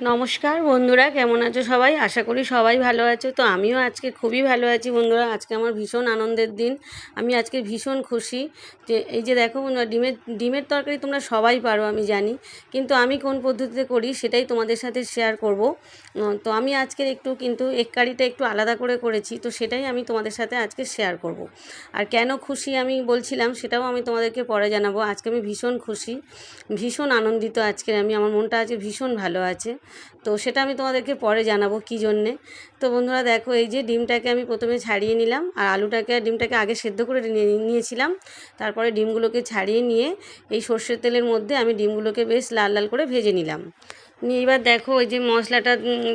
নমস্কার বন্ধুরা, কেমন আছো সবাই? আশা করি সবাই ভালো আছো। তো আমিও আজকে খুবই ভালো আছি বন্ধুরা। আজকে আমার ভীষণ আনন্দের দিন। আমি আজকে ভীষণ খুশি যে, এই যে দেখো বন্ধুরা, ডিমের ডিমের তরকারি তোমরা সবাই পারো আমি জানি। কিন্তু আমি কোন পদ্ধতিতে করি সেটাই তোমাদের সাথে শেয়ার করব। তো আমি আজকের একটু কিন্তু এক কারিটা একটু আলাদা করে করেছি। তো সেটাই আমি তোমাদের সাথে আজকে শেয়ার করব। আর কেন খুশি আমি বলছিলাম সেটাও আমি তোমাদেরকে পরে জানাব। আজকে আমি ভীষণ খুশি, ভীষণ আনন্দিত আজকে। আমি, আমার মনটা আজকে ভীষণ ভালো আছে। তো সেটা আমি তোমাদেরকে পরে জানাব কী জন্যে। তো বন্ধুরা দেখো, এই যে ডিমটাকে আমি প্রথমে ছাড়িয়ে নিলাম, আর আলুটাকে আর ডিমটাকে আগে সেদ্ধ করে নিয়েছিলাম। তারপরে ডিমগুলোকে ছাড়িয়ে নিয়ে এই সর্ষের তেলের মধ্যে আমি ডিমগুলোকে বেশ লাল লাল করে ভেজে নিলাম। নিয়ে এবার দেখো, ওই যে মশলাটা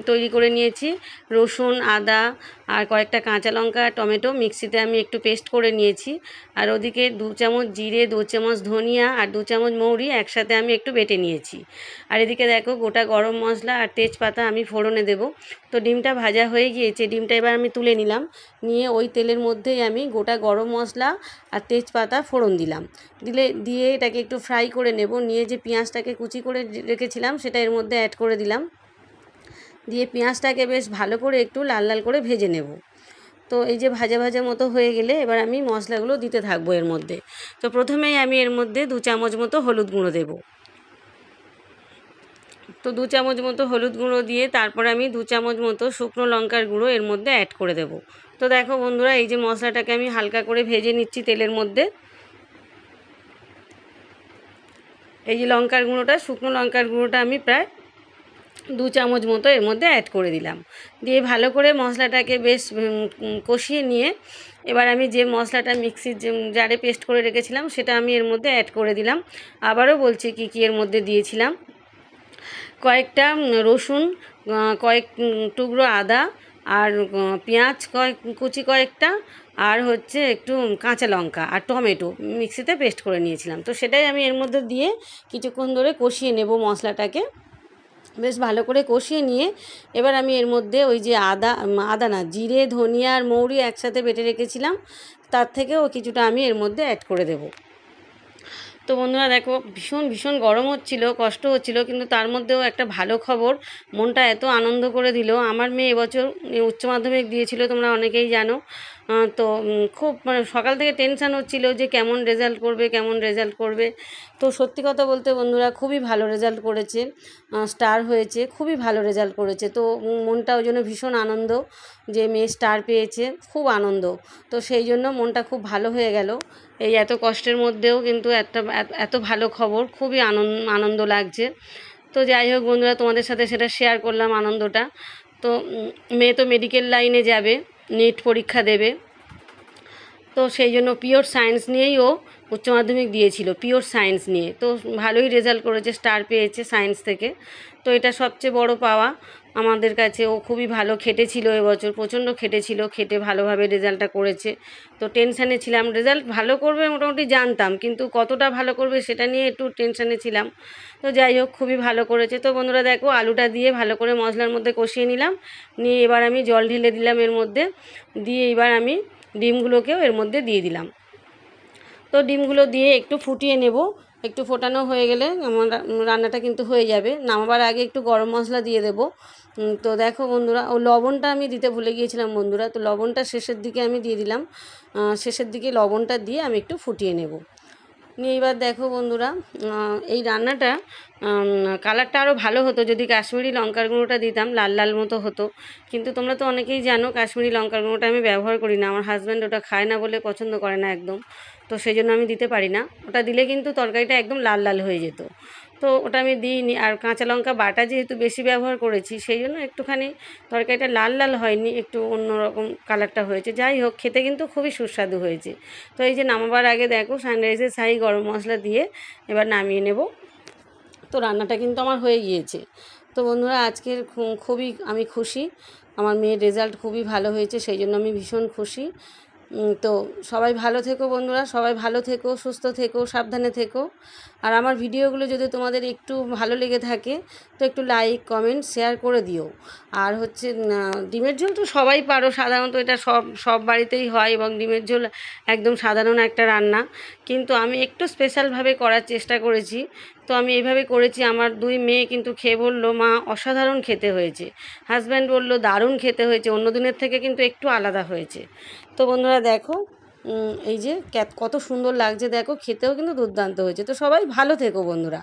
তৈরি করে নিয়েছি, রসুন, আদা আর কয়েকটা কাঁচা লঙ্কা, টমেটো মিক্সিতে আমি একটু পেস্ট করে নিয়েছি। আর ওদিকে দু চামচ জিরে, দু চামচ ধনিয়া আর দু চামচ মৌরি একসাথে আমি একটু বেটে নিয়েছি। আর এদিকে দেখো গোটা গরম মশলা আর তেজপাতা আমি ফোড়নে দেব। তো ডিমটা ভাজা হয়ে গিয়েছে, ডিমটা এবার আমি তুলে নিলাম। নিয়ে ওই তেলের মধ্যেই আমি গোটা গরম মশলা আর তেজপাতা ফোড়ন দিলাম। দিলে, দিয়ে এটাকে একটু ফ্রাই করে নেব। নিয়ে যে পেঁয়াজটাকে কুচি করে রেখেছিলাম সেটা এর মধ্যে অ্যাড করে দিলাম। দিয়ে পেঁয়াজটাকে বেশ ভালো করে একটু লাল লাল করে ভেজে নেব। তো এই যে ভাজা ভাজা মতো হয়ে গেলে এবার আমি মশলাগুলো দিতে থাকব এর মধ্যে। তো প্রথমেই আমি এর মধ্যে দু চামচ মতো হলুদ গুঁড়ো দেবো। তো দু চামচ মতো হলুদ গুঁড়ো দিয়ে তারপর আমি দু চামচ মতো শুকনো লঙ্কার গুঁড়ো এর মধ্যে অ্যাড করে দেব। তো দেখো বন্ধুরা, এই যে মশলাটাকে আমি হালকা করে ভেজে নিচ্ছি তেলের মধ্যে। এই যে লঙ্কার গুঁড়োটা, শুকনো লঙ্কার গুঁড়োটা আমি প্রায় দু চামচ মতো এর মধ্যে অ্যাড করে দিলাম। দিয়ে ভালো করে মশলাটাকে বেশ কষিয়ে নিয়ে এবার আমি যে মশলাটা মিক্সির জারে পেস্ট করে রেখেছিলাম সেটা আমি এর মধ্যে অ্যাড করে দিলাম। আবারও বলছি কী কী এর মধ্যে দিয়েছিলাম। কয়েকটা রসুন কয়েক টুকরো আদা আর পেঁয়াজ, কয়েক, কুচি কয়েকটা আর হচ্ছে একটু কাঁচা লঙ্কা আর টমেটো মিক্সিতে পেস্ট করে নিয়েছিলাম। তো সেটাই আমি এর মধ্যে দিয়ে কিছুক্ষণ ধরে কষিয়ে নেব মশলাটাকে। বেশ ভালো করে কষিয়ে নিয়ে এবার আমি এর মধ্যে ওই যে আদা আদা না, জিরে, ধনিয়া আর মৌরি একসাথে বেটে রেখেছিলাম। তার থেকেও কিছুটা আমি এর মধ্যে অ্যাড করে দেবো। তো বন্ধুরা দেখো, ভীষণ ভীষণ গরম হচ্ছিল, কষ্ট হচ্ছিল, কিন্তু তার মধ্যেও একটা ভালো খবর, মনটা এত আনন্দ করে দিল। আমার মেয়ে এবছর, উচ্চ মাধ্যমিক দিয়েছিল, তোমরা অনেকেই জানো। তো খুব মানে সকাল থেকে টেনশান হচ্ছিল যে কেমন রেজাল্ট করবে, কেমন রেজাল্ট করবে। তো সত্যি কথা বলতে বন্ধুরা, খুবই ভালো রেজাল্ট করেছে স্টার হয়েছে, খুবই ভালো রেজাল্ট করেছে। তো মনটা ওই জন্য ভীষণ আনন্দ যে মেয়ে স্টার পেয়েছে, খুব আনন্দ। তো সেই জন্য মনটা খুব ভালো হয়ে গেল। এই এত কষ্টের মধ্যেও কিন্তু একটা, এত- ভালো খবর, খুবই আনন্দ আনন্দ লাগছে। তো যাই হোক বন্ধুরা, তোমাদের সাথে সেটা শেয়ার করলাম আনন্দটা। তো মেয়ে তো মেডিকেল লাইনে যাবে। নেট পরীক্ষা দেবে। তো সেই জন্য পিওর সায়েন্স নিয়েই ও উচ্চ মাধ্যমিক দিয়েছিল পিওর সায়েন্স নিয়ে। তো ভালোই রেজাল্ট করেছে স্টার পেয়েছে সায়েন্স থেকে। তো এটা সবচেয়ে বড় পাওয়া আমাদের কাছে। ও খুবই ভালো খেটেছিল এবছর, প্রচণ্ড খেটেছিল, খেটে ভালোভাবে রেজাল্টটা করেছে। তো টেনশানে ছিলাম রেজাল্ট ভালো করবে মোটামুটি জানতাম, কিন্তু কতটা ভালো করবে সেটা নিয়ে একটু টেনশানে ছিলাম। তো যাই হোক, খুবই ভালো করেছে। তো বন্ধুরা দেখো, আলুটা দিয়ে ভালো করে মশলার মধ্যে কষিয়ে নিলাম। নিয়ে এবার আমি জল ঢেলে দিলাম এর মধ্যে। দিয়ে এবার আমি ডিমগুলোকেও এর মধ্যে দিয়ে দিলাম। তো ডিমগুলো দিয়ে একটু ফুটিয়ে নেব। একটু ফোটানো হয়ে গেলে আমার রান্নাটা কিন্তু হয়ে যাবে। নামাবার আগে একটু গরম মশলা দিয়ে দেবো। তো দেখো বন্ধুরা, ও লবণটা আমি দিতে ভুলে গিয়েছিলাম বন্ধুরা। তো লবণটা শেষের দিকে আমি দিয়ে দিলাম। শেষের দিকে লবণটা দিয়ে আমি একটু ফুটিয়ে নেব। নিয়ে এবার দেখো বন্ধুরা এই রান্নাটা কালারটা আরও ভালো হতো যদি কাশ্মীরি লঙ্কার গুঁড়োটা দিতাম, লাল লাল মতো হতো। কিন্তু তোমরা তো অনেকেই জানো কাশ্মীরি লঙ্কার গুঁড়োটা আমি ব্যবহার করি না, আমার হাজব্যান্ড ওটা খায় না বলে পছন্দ করে না একদম। তো সেই জন্য আমি দিতে পারি না। ওটা দিলে কিন্তু তরকারিটা একদম লাল লাল হয়ে যেত। তো ওটা আমি দিইনি। আর কাঁচা লঙ্কা বাটা যেহেতু বেশি ব্যবহার করেছি, সেই জন্য একটুখানি তরকারিটা লাল লাল হয়নি, একটু অন্যরকম কালারটা হয়েছে। যাই হোক, খেতে কিন্তু খুবই সুস্বাদু হয়েছে। তো এই যে নামাবার আগে দেখো সানরাইজের শাহি গরম মশলা দিয়ে এবার নামিয়ে নেব। তো রান্নাটা কিন্তু আমার হয়ে গিয়েছে। তো বন্ধুরা, আজকের খুবই আমি খুশি। আমার মেয়ের রেজাল্ট খুবই ভালো হয়েছে, সেই জন্য আমি ভীষণ খুশি। তো সবাই ভালো থেকো বন্ধুরা, সবাই ভালো থেকো, সুস্থ থেকো, সাবধানে থেকো। আর আমার ভিডিওগুলো যদি তোমাদের একটু ভালো লেগে থাকে, তো একটু লাইক কমেন্ট শেয়ার করে দিও। আর হচ্ছে ডিমের ঝোল তো সবাই পারো সাধারণত, এটা সব সব বাড়িতেই হয় এবং ডিমের ঝোল একদম সাধারণ একটা রান্না। কিন্তু আমি একটু স্পেশালভাবে করার চেষ্টা করেছি। তো আমি এইভাবে করেছি, আমার দুই মেয়ে কিন্তু খেয়ে বলল, মা, অসাধারণ খেতে হয়েছে। হাজব্যান্ড বলল, দারুণ খেতে হয়েছে। অন্য দিনের থেকে কিন্তু একটু আলাদা হয়েছে। তো বন্ধুরা দেখো এই যে কত সুন্দর লাগছে, দেখো, খেতেও কিন্তু দুর্দান্ত হয়েছে। তো সবাই ভালো থেকো, বন্ধুরা।